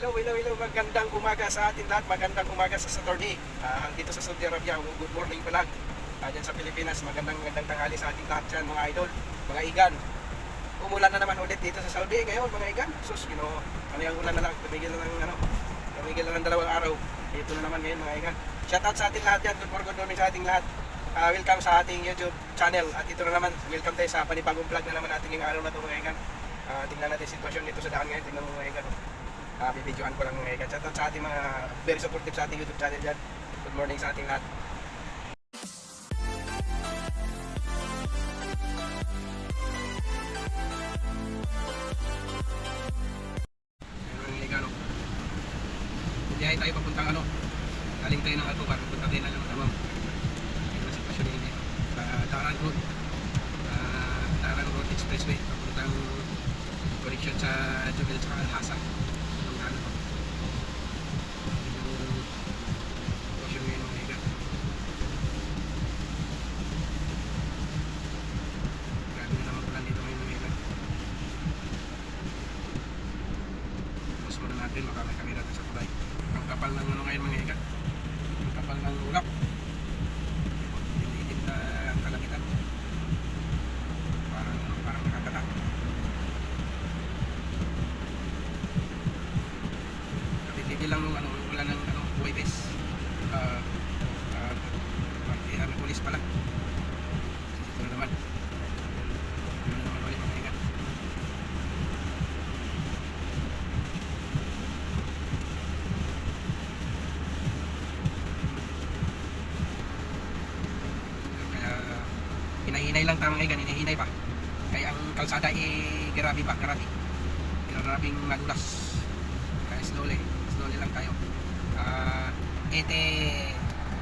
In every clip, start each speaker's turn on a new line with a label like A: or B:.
A: Hello, hello, hello. Magandang umaga sa atin lahat. Magandang umaga sa Saturday. Ah, dito sa Saudi Arabia, good morning pala. Uh, sa Pilipinas, magandang magandang tanghali sa ating lahat dyan, mga idol, mga igan. Umulan na naman ulit dito sa Saudi ngayon, mga igan. Sus, you know, ano yung ulan na lang, tumigil na lang, ano, tumigil na lang dalawang araw. Dito na naman ngayon, mga igan. Shout out sa ating lahat dyan. Good morning, good sa ating lahat. Ah, welcome sa ating YouTube channel. At ito na naman, welcome tayo sa panibagong vlog na naman natin ngayong araw na ito, mga igan. Ah, tingnan natin yung sitwasyon dito sa daan ngayon. Tingnan mo, mga igan. Uh, bibidyoan ko lang mga ikan. Shoutout sa ating mga very supportive sa ating YouTube channel dyan. Good morning sa ating lahat. Ayun, mga ikan, no? Biyahe tayo papuntang ano. Galing tayo ng Alcobar, papunta tayo ng Damam. Ayun ang sitwasyon din dito. Sa Daran Road. Uh, Daran Road Expressway. Papuntang connection sa Jubil at Alhasa. Itong daan na to. Yung sitwasyon ngayon mga ikan. Grabe na naman pala dito ngayon mga ikan. Tapos muna natin makakamay natin sa tulay. Ang kapal ng ano ngayon mga ikan. Ang kapal ng ulap. Hindi na ang kalangitan. Parang, parang nakakata. Kapititi lang nung ano, wala ng ano, Huwebes. Ah, ah, pati ano, pulis pala. Ito na naman. Ito na naman ulit mga ikan. Kaya lang tamang ikan, hinahinay pa. Kaya ang kalsada eh grabe pa, grabe. Grabing madulas. Kaya slowly, slowly lang tayo. Ah, 80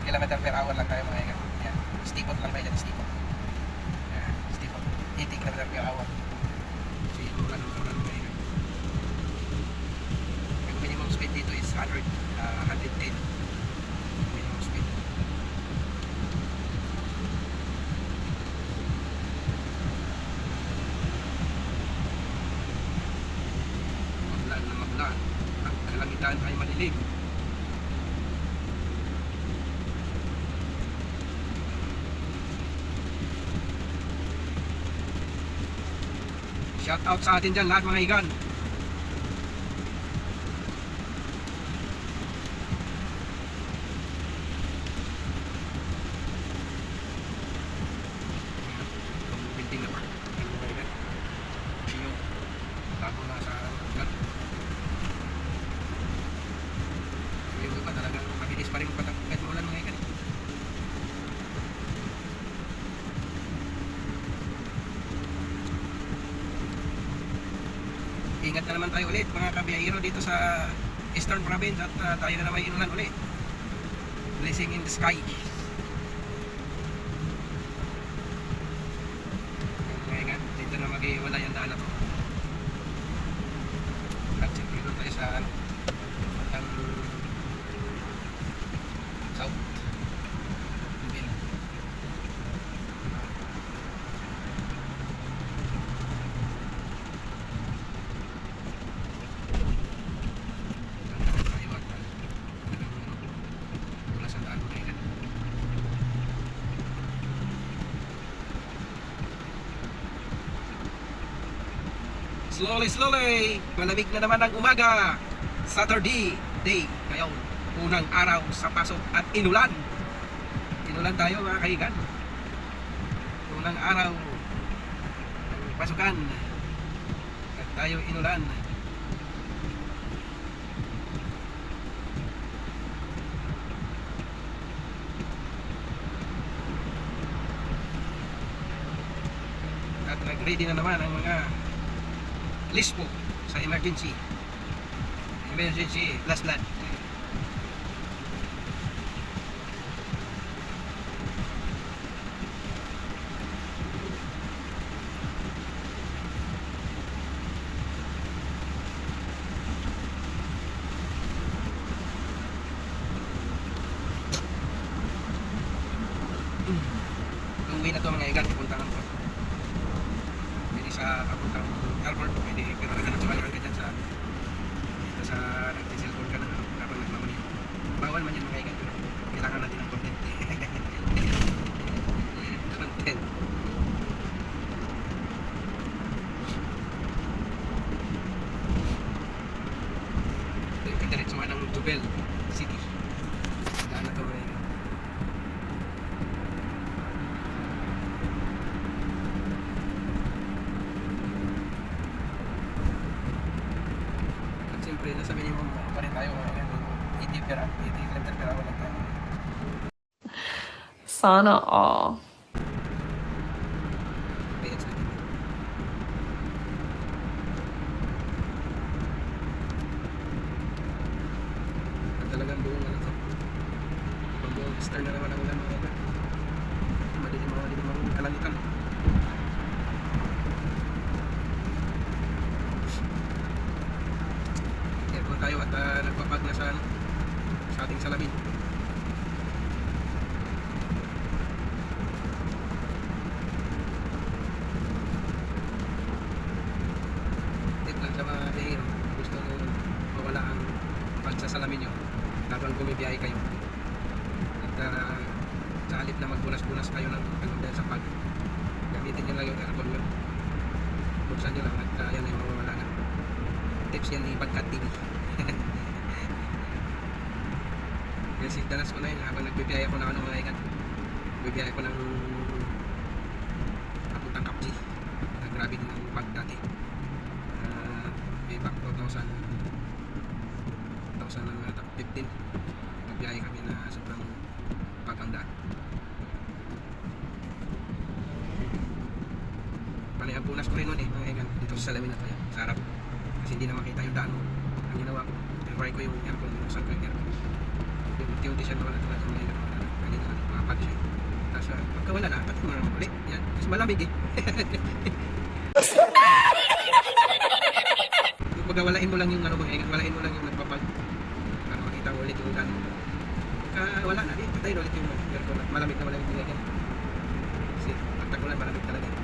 A: km per hour lang tayo mga ikan. Yan, stipot lang tayo dyan, stipot. Yan, stipot. 80 km per hour. So yun ulan ng ulan mga ikan. Ang minimum speed dito is 100, ah, 110. Minimum speed. Magulan na magulan. Ang kalangitan ay madilim. Shout out sa atin dyan lahat mga higan. Itong building na park. Yung mga higan. Siyo. Tago na sa ulan. Yung iba talagang mabilis pa rin patak kahit maulan mga higan. Ingat na naman tayo ulit mga kabiyahero dito sa Eastern Province at uh, tayo na naman inulan ulit. Blessing in the sky. Ngayon nga, dito na mag-iwalay ang daan na to. At siyempre doon tayo sa ano, ang south. Bill. tayo at uh, wala sa daan ngayon. Slowly, slowly, malamig na naman ang umaga. Saturday day ngayon. Unang araw sa pasok at inulan. Inulan tayo mga kaigan. Unang araw pasukan. At tayo inulan. at nag-ready na naman ang mga list po sa emergency. Emergency last blood Uwi na to mga igan, pupuntahan ko. Pwede sa papuntang Albert, pwede pero naghanap sa ka dyan sa dito sa Jubel City. Daan na to mga kaigan. At siyempre, nasa minimum ano pa rin tayo mga kaigan. 80 per 80 km per hour lang tayo.
B: Sana all.
A: Talagang buong ano to. Pag buong star na naman ang ulan mga kaigan. Madilim mga madilim ang kalangitan. Aircon tayo at uh, nagpapag na sa, ano, sa ating salamin. tip lang sa mga bihiro gusto nyo mawala ang pagsasalamin nyo habang bumibiyahe kayo. At uh, sa halip na magbunas-bunas kayo ng dahil sa pag gamitin nyo lang yung aircon nyo buksan nyo lang at uh, yan ay mawawala na. Tips yan ni Bagkat TV kasi dalas ko na yun habang nagbibiyahe ako ng ano mga ikan bibiyahe ko ng papuntang Kapji na grabe din ang pag dati. Uh, way back 2000 2015 nagbiyahe kami na sobrang paganda panay ang punas ko rin nun eh mga ikan dito sa salamin na yan sa harap. Kasi hindi na makita yung daan mo. Ang ginawa ko tinry ko yung aircon binuksan ko yung aircon unti-unti siya nawala tulad ng mga wala na mapag siya tapos pagka na mo naman ulit yan kasi malamig eh Kumbaga walain mo lang yung ano mga ingat, walain mo lang yung nagpapag para makita mo ulit yung gano'n. Pagka wala na, eh, patay na ulit yung aircon. Malamig na malamig yung ganyan. Kasi pagtagulan, malamig talaga.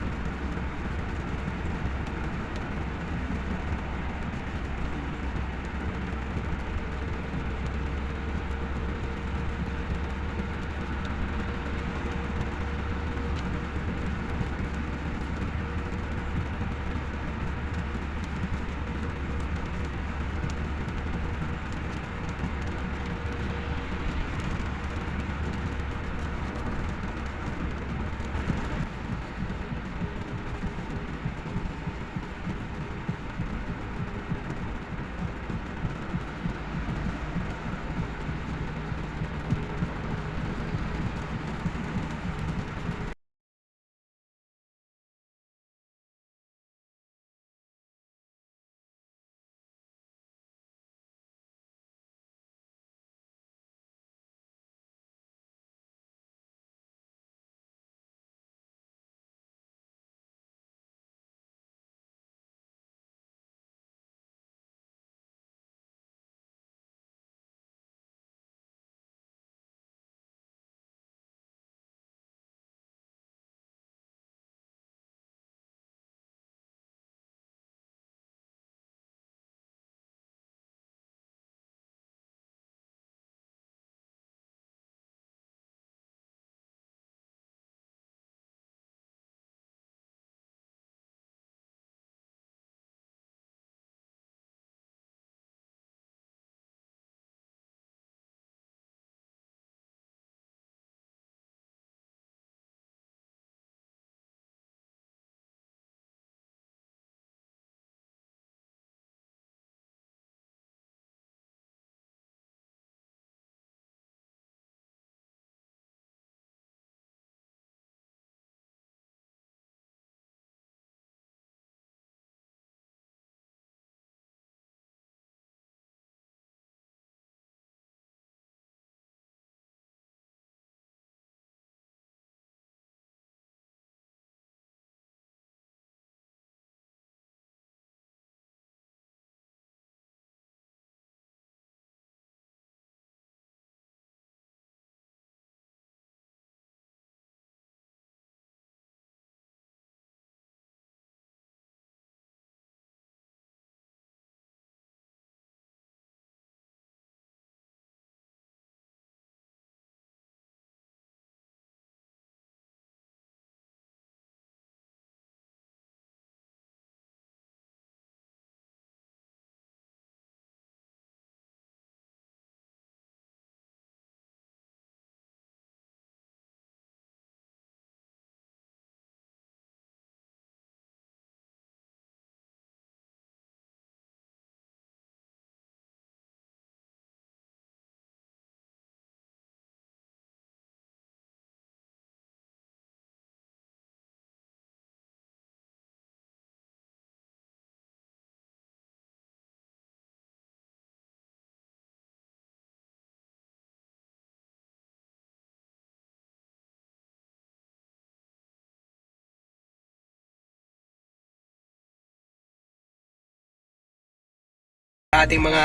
A: Ating mga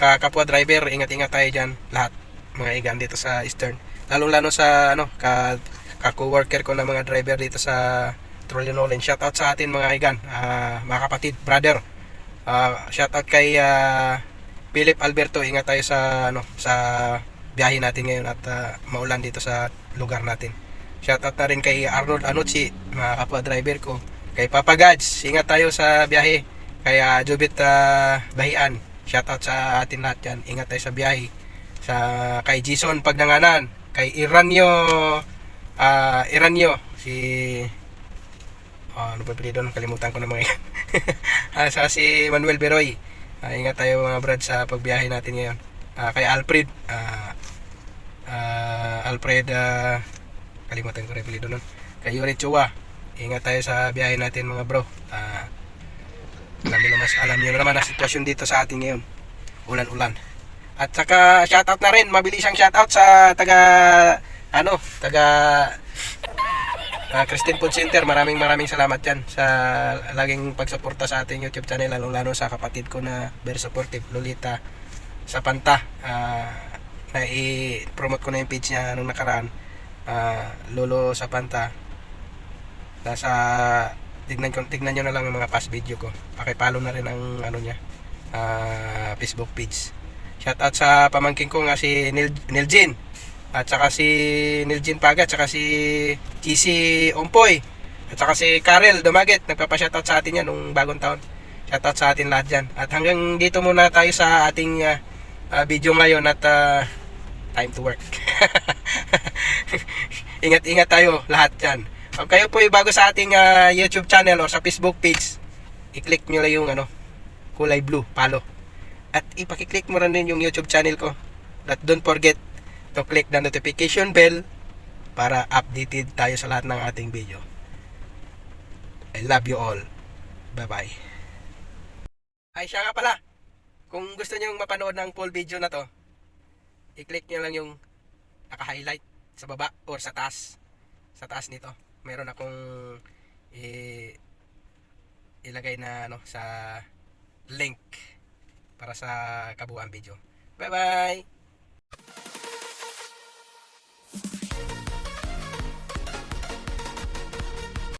A: ka- kapwa driver, ingat-ingat tayo dyan lahat mga igan dito sa Eastern. Lalong-lalo sa ano, ka ka-coworker ko na mga driver dito sa Trolley Shout out sa atin mga igan, ah, mga kapatid, brother. Ah, shout out kay ah, Philip Alberto, ingat tayo sa ano sa biyahe natin ngayon at ah, maulan dito sa lugar natin. Shout out na rin kay Arnold Anucci, mga kapwa driver ko. Kay Papa Gads, ingat tayo sa biyahe. Kaya Jubit ah, Bahian, shout out sa atin lahat yan. Ingat tayo sa biyahe. Sa kay Jason Pagnanganan, kay Iranyo ah Iranyo si Ah, ano ba pili doon? Kalimutan ko na mga yan. Sa si Manuel Beroy. Ah, ingat tayo mga brad sa pagbiyahe natin ngayon. Ah, kay Alfred. ah, ah, Alfred, ah, kalimutan ko rin pili doon. Kay Yuri Chua. Ingat tayo sa biyahe natin mga bro. Ah, naman, alam nyo naman ang sitwasyon dito sa atin ngayon. Ulan-ulan. At saka shoutout na rin, mabilis ang shoutout sa taga ano, taga Ah, Christine Food Center, maraming maraming salamat yan sa laging pagsuporta sa ating YouTube channel, lalo lalo sa kapatid ko na very supportive, Lolita sa Panta. Ah, na i-promote ko na yung page niya nung nakaraan. Ah, Lolo sa Panta. Nasa tignan ko tignan niyo na lang ang mga past video ko. Paki-follow na rin ang ano niya. ah, Facebook page. Shout out sa pamangkin ko nga si Nil, Niljin. At saka si Niljin Paga, at saka si GC Ompoy. At saka si Karel Dumagit, nagpapa-shoutout sa atin yan nung bagong taon. Shoutout sa atin lahat dyan. At hanggang dito muna tayo sa ating ah, ah, video ngayon at ah, time to work. Ingat-ingat tayo lahat dyan. Kung kayo po ay bago sa ating ah, YouTube channel o sa Facebook page, i-click nyo lang yung ano, kulay blue, palo. At ipakiclick mo rin din yung YouTube channel ko. At don't forget to click the notification bell para updated tayo sa lahat ng ating video. I love you all. Bye-bye. Ay, siya nga pala. Kung gusto niyo mapanood ng full video na to, i-click niyo lang yung naka-highlight sa baba or sa taas. Sa taas nito. Meron akong i- ilagay na ano sa link para sa kabuuan video. Bye-bye!